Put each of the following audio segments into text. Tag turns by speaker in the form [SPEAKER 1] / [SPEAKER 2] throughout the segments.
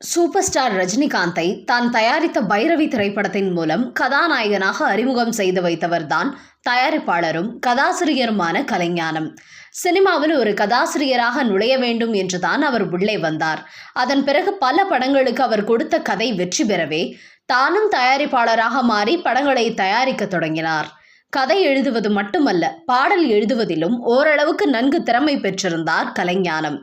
[SPEAKER 1] Super star ரஜினிகாந்தை தான் தயாரித்த பைரவி திரைப்படத்தின் மூலம் கதாநாயகனாக அறிமுகம் செய்து வைத்தவர்தான் தயாரிப்பாளரும் கதாசிரியருமான கலைஞானம். சினிமாவில் ஒரு கதாசிரியராக நுழைய வேண்டும் என்றுதான் அவர் உள்ளே வந்தார். அதன் பிறகு பல படங்களுக்கு அவர் கொடுத்த கதை வெற்றி பெறவே தானும் தயாரிப்பாளராக மாறி படங்களை தயாரிக்க தொடங்கினார். கதை எழுதுவது மட்டுமல்ல பாடல் எழுதுவதிலும் ஓரளவுக்கு நன்கு திறமை பெற்றிருந்தார் கலைஞானம்.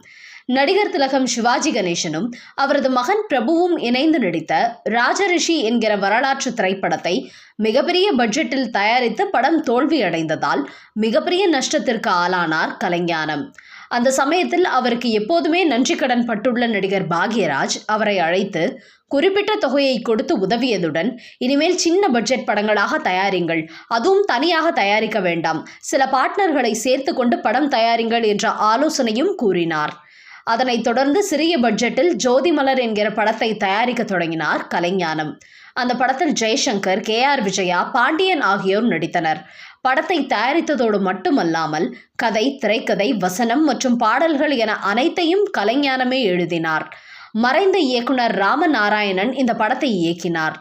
[SPEAKER 1] நடிகர் திலகம் சிவாஜி கணேசனும் அவரது மகன் பிரபுவும் இணைந்து நடித்த ராஜரிஷி என்கிற வரலாற்று திரைப்படத்தை மிகப்பெரிய பட்ஜெட்டில் தயாரித்து படம் தோல்வியடைந்ததால் மிகப்பெரிய நஷ்டத்திற்கு ஆளானார் கலைஞானம். அந்த சமயத்தில் அவருக்கு எப்போதுமே நன்றி கடன் பட்டுள்ள நடிகர் பாக்யராஜ் அவரை அழைத்து குறிப்பிட்ட தொகையை கொடுத்து உதவியதுடன் இனிமேல் சின்ன பட்ஜெட் படங்களாக தயாரிங்கள் அதுவும் தனியாக தயாரிக்க வேண்டாம் சில பார்ட்னர்களை சேர்த்து கொண்டு படம் தயாரிங்கள் என்ற ஆலோசனையும் கூறினார். அதனைத் தொடர்ந்து சிறிய பட்ஜெட்டில் ஜோதிமலர் என்கிற படத்தை தயாரிக்க தொடங்கினார் கலைஞானம். அந்த படத்தில் ஜெய்சங்கர் கே ஆர் விஜயா பாண்டியன் ஆகியோர் நடித்தனர். படத்தை தயாரித்ததோடு மட்டுமல்லாமல் கதை திரைக்கதை வசனம் மற்றும் பாடல்கள் என அனைத்தையும் கலைஞானமே எழுதினார். மறைந்த இயக்குனர் ராமநாராயணன் இந்த படத்தை இயக்கினார்.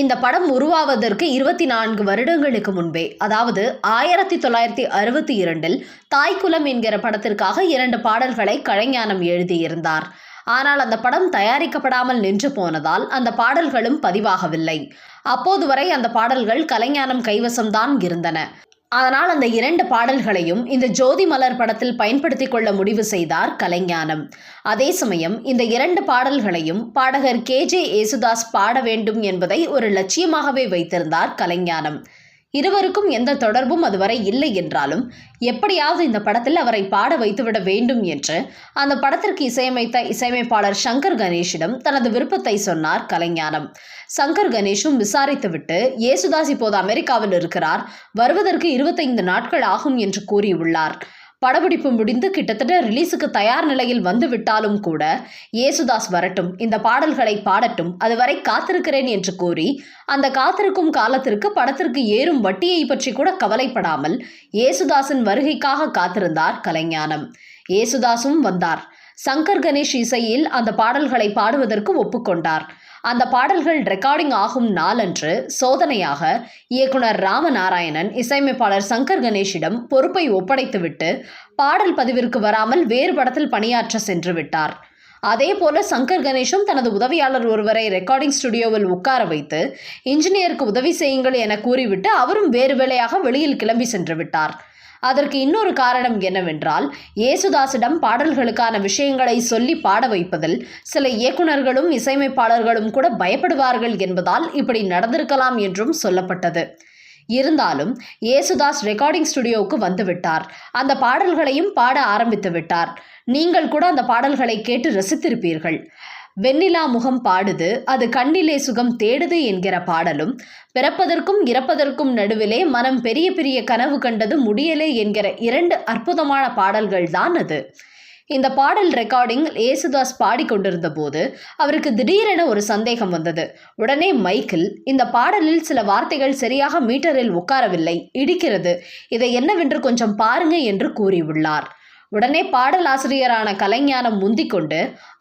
[SPEAKER 1] இந்த படம் உருவாவதற்கு இருபத்தி நான்கு வருடங்களுக்கு முன்பே அதாவது ஆயிரத்தி தொள்ளாயிரத்தி அறுபத்தி இரண்டில் தாய்க்குலம் என்கிற படத்திற்காக இரண்டு பாடல்களை கலைஞானம் எழுதியிருந்தார். ஆனால் அந்த படம் தயாரிக்கப்படாமல் நின்று போனதால் அந்த பாடல்களும் பதிவாகவில்லை. அப்போது வரை அந்த பாடல்கள் கலைஞானம் கைவசம்தான் இருந்தன. அதனால் அந்த இரண்டு பாடல்களையும் இந்த ஜோதி மலர் படத்தில் பயன்படுத்திக் கொள்ள முடிவு செய்தார் கலைஞானம். அதே சமயம் இந்த இரண்டு பாடல்களையும் பாடகர் கே ஜே ஏசுதாஸ் பாட வேண்டும் என்பதை ஒரு லட்சியமாகவே வைத்திருந்தார் கலைஞானம். இருவருக்கும் எந்த தொடர்பும் அதுவரை இல்லை என்றாலும் எப்படியாவது இந்த படத்தில் அவரை பாட வைத்துவிட வேண்டும் என்று அந்த படத்திற்கு இசையமைத்த இசையமைப்பாளர் சங்கர் கணேஷிடம் தனது விருப்பத்தை சொன்னார் கலைஞானம். சங்கர் கணேஷும் விசாரித்துவிட்டு ஏசுதாஸ் இப்போது அமெரிக்காவில் இருக்கிறார் வருவதற்கு இருபத்தைந்து நாட்கள் ஆகும் என்று கூறியுள்ளார். படப்பிடிப்பு முடிந்து கிட்டத்தட்ட ரிலீஸுக்கு தயார் நிலையில் வந்து விட்டாலும் கூட ஏசுதாஸ் வரட்டும் இந்த பாடல்களை பாடட்டும் அதுவரை காத்திருக்கிறேன் என்று கூறி அந்த காத்திருக்கும் காலத்திற்கு படத்திற்கு ஏறும் வட்டியை பற்றி கூட கவலைப்படாமல் ஏசுதாஸின் வருகைக்காக காத்திருந்தார் கலைஞானம். ஏசுதாசும் வந்தார். சங்கர் கணேஷ் இசையில் அந்த பாடல்களை பாடுவதற்கு ஒப்புக்கொண்டார். அந்த பாடல்கள் ரெக்கார்டிங் ஆகும் நாளன்று சோதனையாக இயக்குனர் ராமநாராயணன் இசையமைப்பாளர் சங்கர் கணேஷிடம் பொறுப்பை ஒப்படைத்துவிட்டு பாடல் பதிவிற்கு வராமல் வேறு படத்தில் பணியாற்ற சென்று விட்டார். அதே போல சங்கர் கணேஷும் தனது உதவியாளர் ஒருவரை ரெக்கார்டிங் ஸ்டுடியோவில் உட்கார வைத்து இன்ஜினியருக்கு உதவி செய்யுங்கள் என கூறிவிட்டு அவரும் வேறு வேலையாக வெளியில் கிளம்பி சென்று விட்டார். அதற்கு இன்னொரு காரணம் என்னவென்றால் ஏசுதாசிடம் பாடல்களுக்கான விஷயங்களை சொல்லி பாட வைப்பதில் சில இயக்குநர்களும் இசையமைப்பாளர்களும் கூட பயப்படுவார்கள் என்பதால் இப்படி நடந்திருக்கலாம் என்றும் சொல்லப்பட்டது. இருந்தாலும் ஏசுதாஸ் ரெக்கார்டிங் ஸ்டுடியோவுக்கு வந்துவிட்டார். அந்த பாடல்களையும் பாட ஆரம்பித்து விட்டார். நீங்கள் கூட அந்த பாடல்களை கேட்டு ரசித்திருப்பீர்கள். வெண்ணிலா முகம் பாடுது அது கண்ணிலே சுகம் தேடுது என்கிற பாடலும் பிறப்பதற்கும் இறப்பதற்கும் நடுவிலே மனம் பெரிய பெரிய கனவு கண்டது முடியலே என்கிற இரண்டு அற்புதமான பாடல்கள் தான் அது. இந்த பாடல் ரெக்கார்டிங் ஏசுதாஸ் பாடிக்கொண்டிருந்த போது அவருக்கு திடீரென ஒரு சந்தேகம் வந்தது. உடனே மைக்கில் இந்த பாடலில் சில வார்த்தைகள் சரியாக மீட்டரில் உட்காரவில்லை இடிக்கிறது இதை என்னவென்று கொஞ்சம் பாருங்க என்று கூறியுள்ளார். உடனே பாடலாசிரியரான கலைஞானம் முந்திக்கொண்டு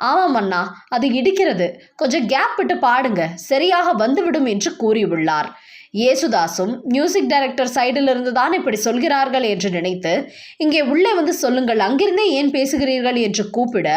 [SPEAKER 1] ஆமாம் அண்ணா அது இடிக்கிறது. கொஞ்சம் கேப் விட்டு பாடுங்க. சரியாக வந்துவிடும் என்று கூறியுள்ளார். ஏசுதாசும் மியூசிக் டைரக்டர் சைடிலிருந்து தான் இப்படி சொல்கிறார்கள் என்று நினைத்து இங்கே உள்ளே வந்து சொல்லுங்கள். அங்கிருந்தே ஏன் பேசுகிறீர்கள்? என்று கூப்பிட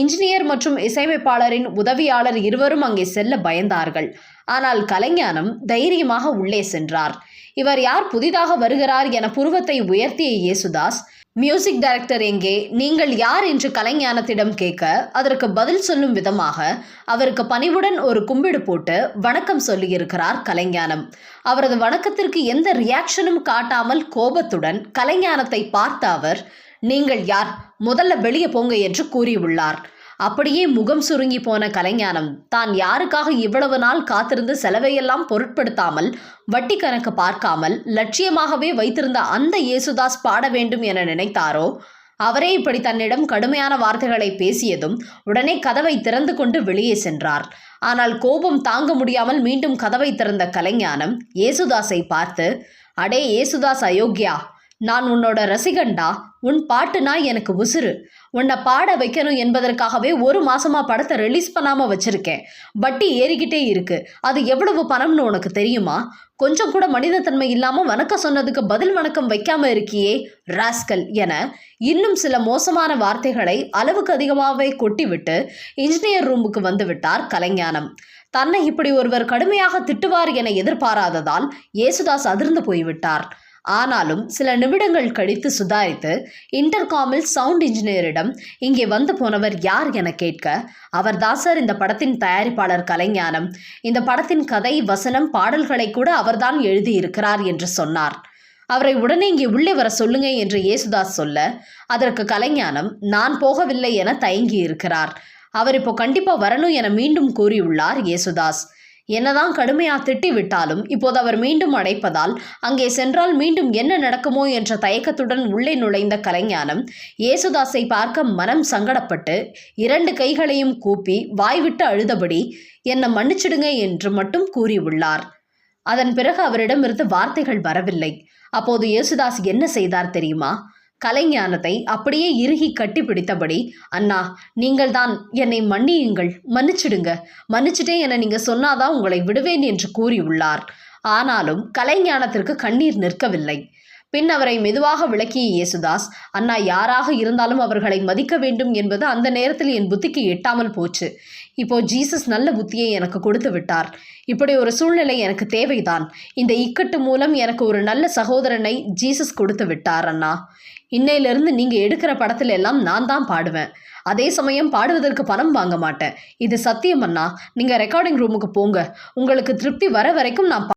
[SPEAKER 1] இன்ஜினியர் மற்றும் இசையமைப்பாளரின் உதவியாளர் இருவரும் அங்கே செல்ல பயந்தார்கள். ஆனால் கலைஞானம் தைரியமாக உள்ளே சென்றார். இவர் யார் புதிதாக வருகிறார் என புருவத்தை உயர்த்திய இயேசுதாஸ் மியூசிக் டைரக்டர் எங்கே? நீங்கள் யார் என்று கலைஞானத்திடம் கேட்க அதற்கு பதில் சொல்லும் விதமாக அவருக்கு பணிவுடன் ஒரு கும்பிடு போட்டு வணக்கம் சொல்லியிருக்கிறார் கலைஞானம். அவரது வணக்கத்திற்கு எந்த ரியாக்ஷனும் காட்டாமல் கோபத்துடன் கலைஞானத்தை பார்த்த அவர் நீங்கள் யார்? முதல்ல வெளியே போங்க என்று கூறியுள்ளார். அப்படியே முகம் சுருங்கி போன கலைஞானம் தான் யாருக்காக இவ்வளவு நாள் காத்திருந்து செலவையெல்லாம் பொருட்படுத்தாமல் வட்டி கணக்கு பார்க்காமல் லட்சியமாகவே வைத்திருந்த அந்த இயேசுதாஸ் பாட வேண்டும் என நினைத்தாரோ? அவரே இப்படி தன்னிடம் கடுமையான வார்த்தைகளை பேசியதும் உடனே கதவை திறந்து கொண்டு வெளியே சென்றார். ஆனால் கோபம் தாங்க முடியாமல் மீண்டும் கதவை திறந்த கலைஞானம் இயேசுதாஸை பார்த்து அடே இயேசுதாஸ் அயோக்கியா! நான் உன்னோட ரசிகன்டா உன் பாட்டுனா எனக்கு உசுறு. உன்னை பாட வைக்கணும் என்பதற்காகவே ஒரு மாசமா படத்தை ரிலீஸ் பண்ணாம வச்சிருக்கேன். வட்டி ஏறிக்கிட்டே இருக்கு. அது எவ்வளவு பணம்னு உனக்கு தெரியுமா? கொஞ்சம் கூட மனிதத்தன்மை இல்லாம வணக்கம் சொன்னதுக்கு பதில் வணக்கம் வைக்காம இருக்கியே ராஸ்கல் என இன்னும் சில மோசமான வார்த்தைகளை அளவுக்கு அதிகமாகவே கொட்டிவிட்டு இன்ஜினியர் ரூமுக்கு வந்துவிட்டார் கலைஞானம். தன்னை இப்படி ஒருவர் கடுமையாக திட்டுவார் என எதிர்பாராததால் இயேசுதாஸ் அதிர்ந்து போய்விட்டார். ஆனாலும் சில நிமிடங்கள் கழித்து சுதாரித்து இன்டர்காமில் சவுண்ட் இன்ஜினியரிடம் இங்கே வந்து போனவர் யார் என கேட்க அவர் சார் இந்த படத்தின் தயாரிப்பாளர் கலைஞானம். இந்த படத்தின் கதை வசனம் பாடல்களை கூட அவர்தான் எழுதியிருக்கிறார் என்று சொன்னார். அவரை உடனே இங்கே உள்ளே வர சொல்லுங்க என்று இயேசுதாஸ் சொல்ல அதற்கு கலைஞானம் நான் போகவில்லை என தயங்கி இருக்கிறார் அவர் இப்போ கண்டிப்பாக வரணும் என மீண்டும் கூறியுள்ளார் இயேசுதாஸ் என்னதான் கடுமையா திட்டி விட்டாலும் இப்போது அவர் மீண்டும் அடைப்பதால் அங்கே சென்றால் மீண்டும் என்ன நடக்குமோ என்ற தயக்கத்துடன் உள்ளே நுழைந்த கலைஞானம் இயேசுதாஸை பார்க்க மனம் சங்கடப்பட்டு இரண்டு கைகளையும் கூப்பி வாய்விட்டு அழுதபடி என்னை மன்னிச்சிடுங்க என்று மட்டும் கூறியுள்ளார். அதன் பிறகு அவரிடமிருந்து வார்த்தைகள் வரவில்லை. அப்போது இயேசுதாஸ் என்ன செய்தார் தெரியுமா? கலைஞானத்தை அப்படியே இறுகி கட்டி பிடித்தபடி அண்ணா நீங்கள்தான் என்னை மன்னியுங்கள். மன்னிச்சிடுங்க. மன்னிச்சிட்டே என நீங்க சொன்னாதான் உங்களை விடுவேன் என்று கூறியுள்ளார். ஆனாலும் கலைஞானத்திற்கு கண்ணீர் நிற்கவில்லை. பின் அவரை மெதுவாக விளக்கிய இயேசுதாஸ் அண்ணா யாராக இருந்தாலும் அவர்களை மதிக்க வேண்டும் என்பது அந்த நேரத்தில் என் புத்திக்கு எட்டாமல் போச்சு. இப்போ ஜீசஸ் நல்ல புத்தியை எனக்கு கொடுத்து விட்டார். இப்படி ஒரு சூழ்நிலை எனக்கு தேவைதான். இந்த இக்கட்டு மூலம் எனக்கு ஒரு நல்ல சகோதரனை ஜீசஸ் கொடுத்து விட்டார் அண்ணா. இன்னையிலிருந்து நீங்க எடுக்கிற படத்துல எல்லாம் நான் தான் பாடுவேன். அதே சமயம் பாடுவதற்கு பணம் வாங்க மாட்டேன். இது சத்தியம் அண்ணா. நீங்க ரெக்கார்டிங் ரூமுக்கு போங்க. உங்களுக்கு திருப்தி வர வரைக்கும் நான்